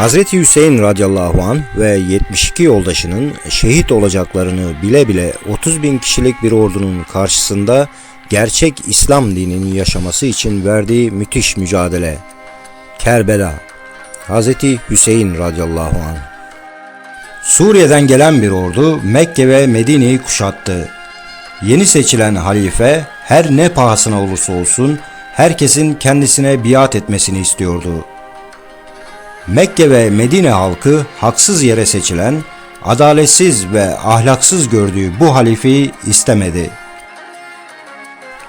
Hazreti Hüseyin radıyallahu an ve 72 yoldaşının şehit olacaklarını bile bile 30 bin kişilik bir ordunun karşısında gerçek İslam dinini yaşaması için verdiği müthiş mücadele. Kerbela, Hazreti Hüseyin radıyallahu an. Suriye'den gelen bir ordu Mekke ve Medine'yi kuşattı. Yeni seçilen halife her ne pahasına olursa olsun herkesin kendisine biat etmesini istiyordu. Mekke ve Medine halkı haksız yere seçilen, adaletsiz ve ahlaksız gördüğü bu halifeyi istemedi.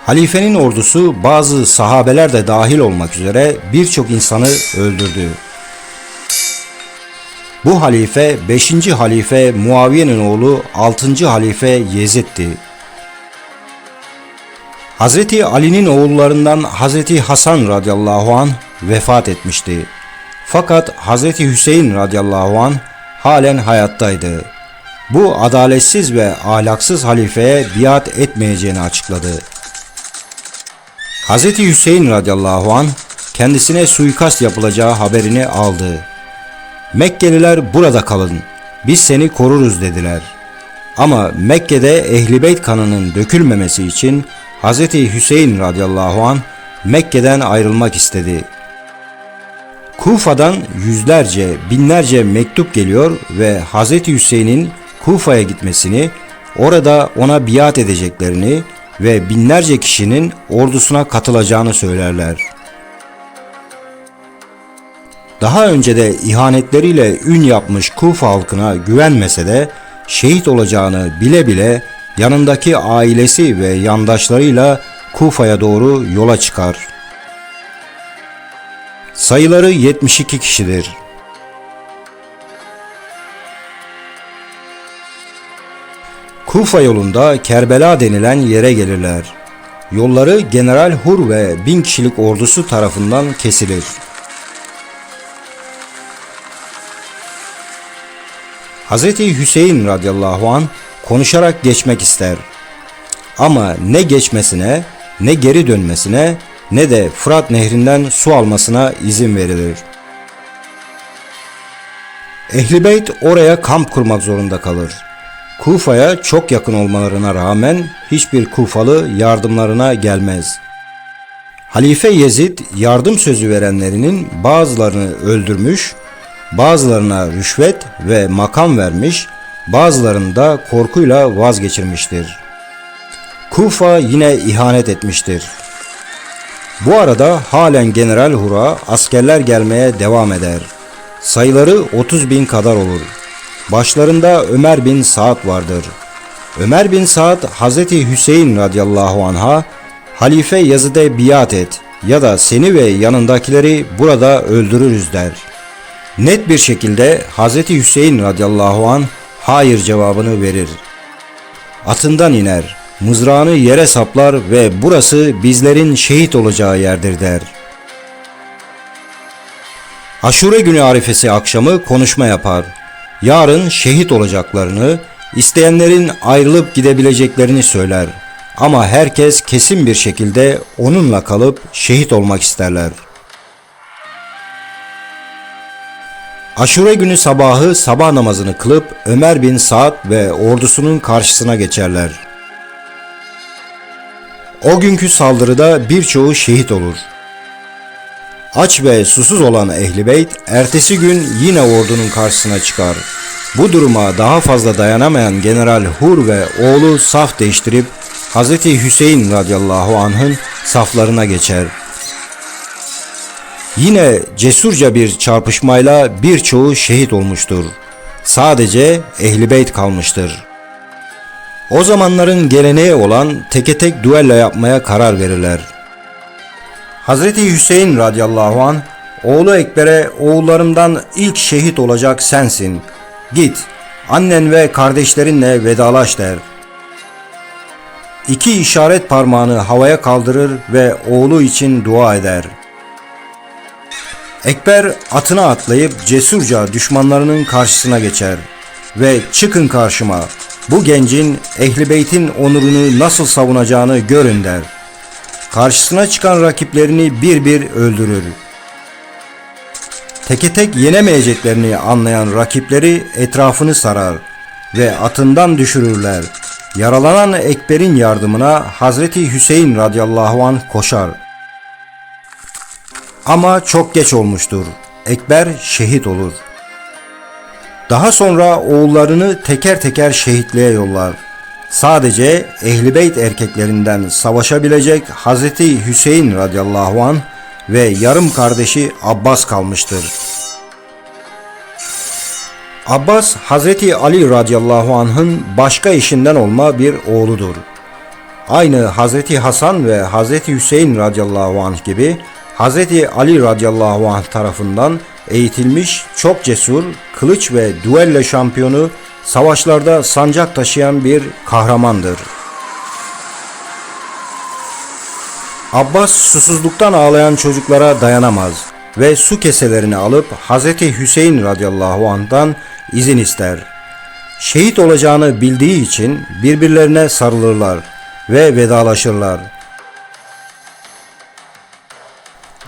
Halifenin ordusu bazı sahabeler de dahil olmak üzere birçok insanı öldürdü. Bu halife 5. halife Muaviye'nin oğlu 6. halife Yezid'ti. Hazreti Ali'nin oğullarından Hazreti Hasan radıyallahu an vefat etmişti. Fakat Hazreti Hüseyin radıyallahu an halen hayattaydı. Bu adaletsiz ve ahlaksız halifeye biat etmeyeceğini açıkladı. Hazreti Hüseyin radıyallahu an kendisine suikast yapılacağı haberini aldı. Mekkeliler burada kalın, biz seni koruruz dediler. Ama Mekke'de Ehli Beyt kanının dökülmemesi için Hazreti Hüseyin radıyallahu an Mekke'den ayrılmak istedi. Kufa'dan yüzlerce, binlerce mektup geliyor ve Hazreti Hüseyin'in Kufa'ya gitmesini, orada ona biat edeceklerini ve binlerce kişinin ordusuna katılacağını söylerler. Daha önce de ihanetleriyle ün yapmış Kufa halkına güvenmese de şehit olacağını bile bile yanındaki ailesi ve yandaşlarıyla Kufa'ya doğru yola çıkar. Sayıları 72 kişidir. Kufa yolunda Kerbela denilen yere gelirler. Yolları General Hur ve bin kişilik ordusu tarafından kesilir. Hz. Hüseyin radıyallahu an konuşarak geçmek ister. Ama ne geçmesine, ne geri dönmesine, ne de Fırat nehrinden su almasına izin verilir. Ehli Beyt oraya kamp kurmak zorunda kalır. Kufa'ya çok yakın olmalarına rağmen hiçbir Kufalı yardımlarına gelmez. Halife Yezid yardım sözü verenlerinin bazılarını öldürmüş, bazılarına rüşvet ve makam vermiş, bazılarını da korkuyla vazgeçirmiştir. Kufa yine ihanet etmiştir. Bu arada halen General Hur'a askerler gelmeye devam eder. Sayıları 30 bin kadar olur. Başlarında Ömer bin Saad vardır. Ömer bin Saad Hazreti Hüseyin radıyallahu anha Halife Yazıd'e biat et ya da seni ve yanındakileri burada öldürürüz der. Net bir şekilde Hazreti Hüseyin radıyallahu an hayır cevabını verir. Atından iner, mızrağını yere saplar ve burası bizlerin şehit olacağı yerdir der. Aşure günü arifesi akşamı konuşma yapar. Yarın şehit olacaklarını, isteyenlerin ayrılıp gidebileceklerini söyler. Ama herkes kesin bir şekilde onunla kalıp şehit olmak isterler. Aşure günü sabahı sabah namazını kılıp Ömer bin Saad ve ordusunun karşısına geçerler. O günkü saldırıda birçoğu şehit olur. Aç ve susuz olan Ehli Beyt ertesi gün yine ordunun karşısına çıkar. Bu duruma daha fazla dayanamayan General Hur ve oğlu saf değiştirip Hz. Hüseyin radıyallahu anh'ın saflarına geçer. Yine cesurca bir çarpışmayla birçoğu şehit olmuştur. Sadece Ehli Beyt kalmıştır. O zamanların geleneği olan teke tek duella yapmaya karar verirler. Hazreti Hüseyin radıyallahu an oğlu Ekber'e oğullarımdan ilk şehit olacak sensin. Git annen ve kardeşlerinle vedalaş der. İki işaret parmağını havaya kaldırır ve oğlu için dua eder. Ekber atına atlayıp cesurca düşmanlarının karşısına geçer ve çıkın karşıma bu gencin ehli beytin onurunu nasıl savunacağını görün der. Karşısına çıkan rakiplerini bir bir öldürür. Teke tek yenemeyeceklerini anlayan rakipleri etrafını sarar ve atından düşürürler. Yaralanan Ekber'in yardımına Hazreti Hüseyin radıyallahu an koşar. Ama çok geç olmuştur. Ekber şehit olur. Daha sonra oğullarını teker teker şehitliğe yollar. Sadece Ehl-i Beyt erkeklerinden savaşabilecek Hazreti Hüseyin radıyallahu an ve yarım kardeşi Abbas kalmıştır. Abbas Hazreti Ali radıyallahu anh'ın başka işinden olma bir oğludur. Aynı Hazreti Hasan ve Hazreti Hüseyin radıyallahu anh gibi Hazreti Ali radıyallahu anh tarafından eğitilmiş, çok cesur, kılıç ve duelle şampiyonu, savaşlarda sancak taşıyan bir kahramandır. Abbas susuzluktan ağlayan çocuklara dayanamaz ve su keselerini alıp Hazreti Hüseyin radıyallahu anh'dan izin ister. Şehit olacağını bildiği için birbirlerine sarılırlar ve vedalaşırlar.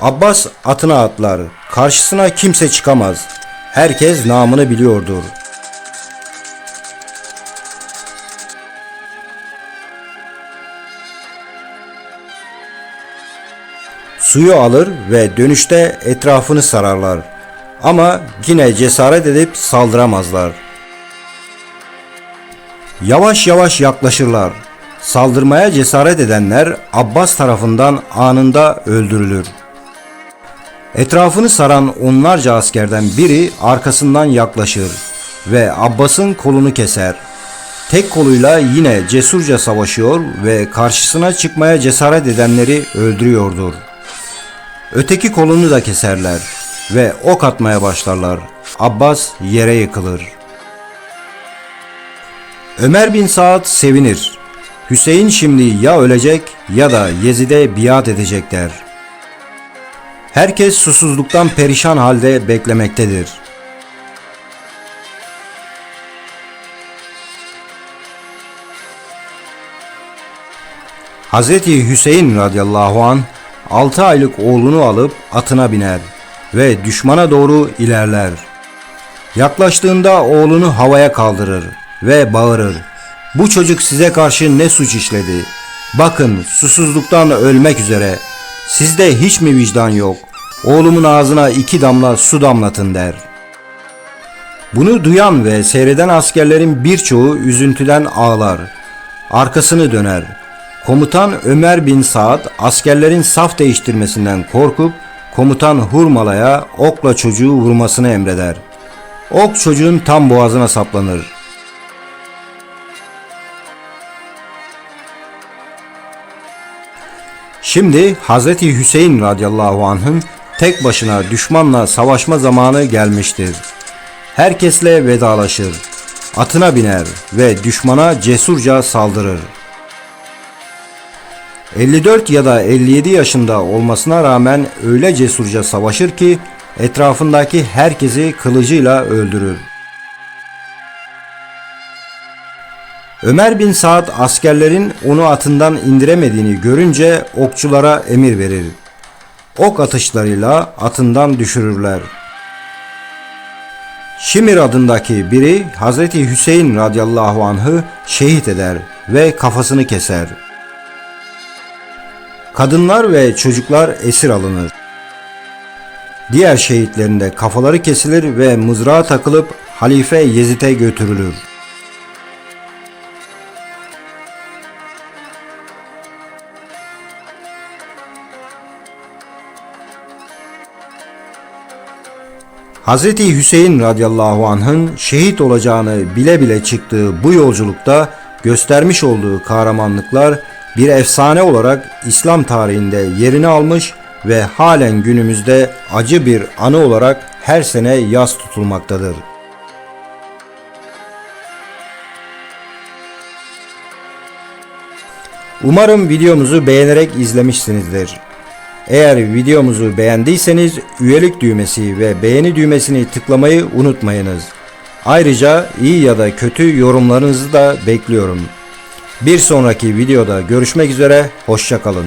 Abbas atına atlar. Karşısına kimse çıkamaz. Herkes namını biliyordur. Suyu alır ve dönüşte etrafını sararlar. Ama yine cesaret edip saldıramazlar. Yavaş yavaş yaklaşırlar. Saldırmaya cesaret edenler Abbas tarafından anında öldürülür. Etrafını saran onlarca askerden biri arkasından yaklaşır ve Abbas'ın kolunu keser. Tek koluyla yine cesurca savaşıyor ve karşısına çıkmaya cesaret edenleri öldürüyordur. Öteki kolunu da keserler ve ok atmaya başlarlar. Abbas yere yıkılır. Ömer bin Saad sevinir. Hüseyin şimdi ya ölecek ya da Yezid'e biat edecek der. Herkes susuzluktan perişan halde beklemektedir. Hazreti Hüseyin radıyallahu an 6 aylık oğlunu alıp atına biner ve düşmana doğru ilerler. Yaklaştığında oğlunu havaya kaldırır ve bağırır. Bu çocuk size karşı ne suç işledi? Bakın susuzluktan ölmek üzere. Sizde hiç mi vicdan yok? Oğlumun ağzına iki damla su damlatın der. Bunu duyan ve seyreden askerlerin birçoğu üzüntüden ağlar. Arkasını döner. Komutan Ömer bin Saad askerlerin saf değiştirmesinden korkup komutan Hurmala'ya okla çocuğu vurmasını emreder. Ok çocuğun tam boğazına saplanır. Şimdi Hazreti Hüseyin radıyallahu anh'ın tek başına düşmanla savaşma zamanı gelmiştir. Herkesle vedalaşır. Atına biner ve düşmana cesurca saldırır. 54 ya da 57 yaşında olmasına rağmen öyle cesurca savaşır ki etrafındaki herkesi kılıcıyla öldürür. Ömer bin Saad askerlerin onu atından indiremediğini görünce okçulara emir verir. Ok atışlarıyla atından düşürürler. Şimir adındaki biri Hazreti Hüseyin radıyallahu anh'ı şehit eder ve kafasını keser. Kadınlar ve çocuklar esir alınır. Diğer şehitlerin de kafaları kesilir ve mızrağa takılıp Halife Yezid'e götürülür. Hazreti Hüseyin radıyallahu anh'ın şehit olacağını bile bile çıktığı bu yolculukta göstermiş olduğu kahramanlıklar bir efsane olarak İslam tarihinde yerini almış ve halen günümüzde acı bir anı olarak her sene yas tutulmaktadır. Umarım videomuzu beğenerek izlemişsinizdir. Eğer videomuzu beğendiyseniz üyelik düğmesi ve beğeni düğmesini tıklamayı unutmayınız. Ayrıca iyi ya da kötü yorumlarınızı da bekliyorum. Bir sonraki videoda görüşmek üzere, hoşçakalın.